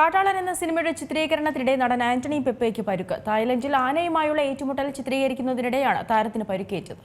കാട്ടാളൻ എന്ന സിനിമയുടെ ചിത്രീകരണത്തിനിടെ നടൻ ആന്റണി പെപ്പയ്ക്ക് പരുക്ക്. തായ്ലൻഡിൽ ആനയുമായുള്ള ഏറ്റുമുട്ടൽ ചിത്രീകരിക്കുന്നതിനിടെയാണ് താരത്തിന് പരുക്കേറ്റത്.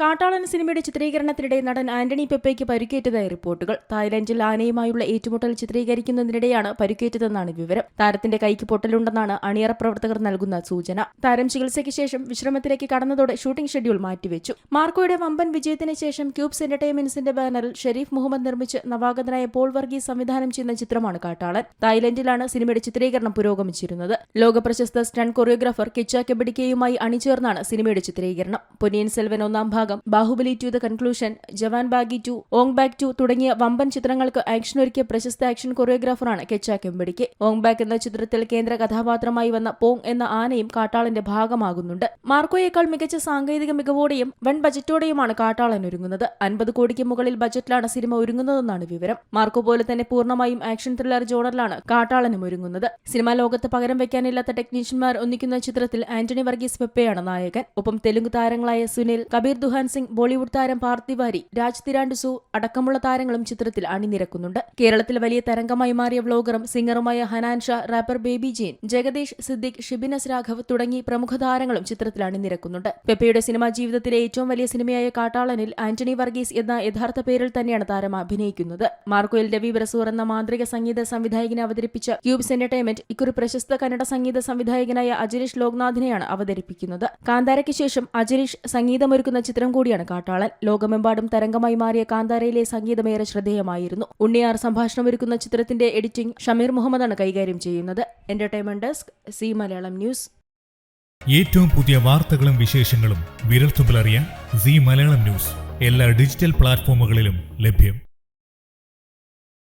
കാട്ടാളൻ സിനിമയുടെ ചിത്രീകരണത്തിനിടെ നടൻ ആന്റണി പെപ്പയ്ക്ക് പരുക്കേറ്റതായി റിപ്പോർട്ടുകൾ. തായ്ലൻഡിൽ ആനയുമായുള്ള ഏറ്റുമുട്ടൽ ചിത്രീകരിക്കുന്നതിനിടെയാണ് പരിക്കേറ്റതെന്നാണ് വിവരം. താരത്തിന്റെ കൈക്ക് പൊട്ടലുണ്ടെന്നാണ് അണിയറ പ്രവർത്തകർ നൽകുന്ന സൂചന. താരം ചികിത്സയ്ക്ക് ശേഷം വിശ്രമത്തിലേക്ക് കടന്നതോടെ ഷൂട്ടിംഗ് ഷെഡ്യൂൾ മാറ്റിവെച്ചു. മാർക്കോയുടെ വമ്പൻ വിജയത്തിന് ശേഷം ക്യൂബ്സ് എന്റർടൈൻമെന്റ്സിന്റെ ബാനറിൽ ഷെരീഫ് മുഹമ്മദ് നിർമ്മിച്ച് നവാഗതനായ പോൾ വർഗീസ് സംവിധാനം ചെയ്യുന്ന ചിത്രമാണ് കാട്ടാളൻ. തായ്ലൻഡിലാണ് സിനിമയുടെ ചിത്രീകരണം പുരോഗമിച്ചിരുന്നത്. ലോകപ്രശസ്ത സ്റ്റൺ കൊറിയോഗ്രാഫർ കിച്ച കെബഡിക്കയുമായി അണിചേർന്നാണ് സിനിമയുടെ ചിത്രീകരണം. പൊന്നിയൻ സെൽവൻ ഒന്നാം ഭാഗം Baahubali two the conclusion Jawan Baaghi two Ong Bak two തുടങ്ങിയ വമ്പൻ ചിത്രങ്ങൾക്ക് ആക്ഷൻ ഒരുക്കിയ പ്രശസ്ത ആക്ഷൻ കൊറിയോഗ്രാഫറാണ് കെച്ച കെമ്പടിക്ക്. ഓങ് ബാഗ് എന്ന ചിത്രത്തിൽ കേന്ദ്ര കഥാപാത്രമായി വന്ന പോങ് എന്ന ആനയും കാട്ടാളന്റെ ഭാഗമാകുന്നുണ്ട്. മാർക്കോയേക്കാൾ മികച്ച സാങ്കേതിക മികവോടെയും വൻ ബജറ്റോടെയുമാണ് കാട്ടാളൻ ഒരുങ്ങുന്നത്. അൻപത് കോടിക്ക് മുകളിൽ ബജറ്റിലാണ് സിനിമ ഒരുങ്ങുന്നതെന്നാണ് വിവരം. മാർക്കോ പോലെ തന്നെ പൂർണമായും ആക്ഷൻ ത്രില്ലർ ജോണറിലാണ് കാട്ടാളനും ഒരുങ്ങുന്നത്. സിനിമാ ലോകത്ത് പകരം വെക്കാനില്ലാത്ത ടെക്നീഷ്യന്മാർ ഒന്നിക്കുന്ന ചിത്രത്തിൽ ആന്റണി വർഗീസ് പെപ്പയാണ് നായകൻ. ഒപ്പം തെലുങ്ക് താരങ്ങളായ സുനിൽ കബീർ ദുഹാൻ സിംഗ് ബോളിവുഡ് താരം പാർത്തിവാരി രാജ് തിരാൻഡുസു അടക്കമുള്ള താരങ്ങളും ചിത്രത്തിൽ അണിനിരക്കുന്നുണ്ട്. കേരളത്തിൽ വലിയ തരംഗമായി മാറിയ വ്ലോഗറും സിംഗറുമായ ഹനാൻ ഷാ റാപ്പർ ബേബി ജീൻ ജഗദീഷ് സിദ്ദിഖ് ഷിബിനസ് രാഘവ് തുടങ്ങി പ്രമുഖ താരങ്ങളും ചിത്രത്തിൽ അണിനിരക്കുന്നുണ്ട്. പെപ്പയുടെ സിനിമാ ജീവിതത്തിലെ ഏറ്റവും വലിയ സിനിമയായ കാട്ടാളനിൽ ആന്റണി വർഗീസ് എന്ന യഥാർത്ഥ പേരിൽ തന്നെയാണ് താരം അഭിനയിക്കുന്നത്. മാർക്കോയിൽ രവി ബ്രസൂർ എന്ന മാന്ത്രിക സംഗീത സംവിധായകനെ അവതരിപ്പിച്ച ക്യൂബ്സ് എന്റർടൈൻമെന്റ് ഇക്കുറി പ്രശസ്ത കന്നഡ സംഗീത സംവിധായകനായ അജരീഷ് ലോക്നാഥിനെയാണ് അവതരിപ്പിക്കുന്നത്. കാന്താരയ്ക്ക് ശേഷം അജരീഷ് സംഗീതമൊരുക്കുന്ന ചിത്രം കൂടിയാണ് കാട്ടാളൻ. ലോകമെമ്പാടും തരംഗമായി മാറിയ കാന്താരയിലെ സംഗീതമേറെ ശ്രദ്ധേയമായിരുന്നു. ഉണ്ണിയാർ സംഭാഷണം സംഭാഷണമൊരുക്കുന്ന ചിത്രത്തിന്റെ എഡിറ്റിംഗ് ഷമീർ മുഹമ്മദാണ് കൈകാര്യം ചെയ്യുന്നത്. Entertainment desk Zee Malayalam news ഏറ്റവും പുതിയ വാർത്തകളും വിശേഷങ്ങളും വിരൽത്തുമ്പിലറിയാൻ സി മലയാളം ന്യൂസ് എല്ലാ ഡിജിറ്റൽ പ്ലാറ്റ്ഫോമുകളിലും ലഭ്യം.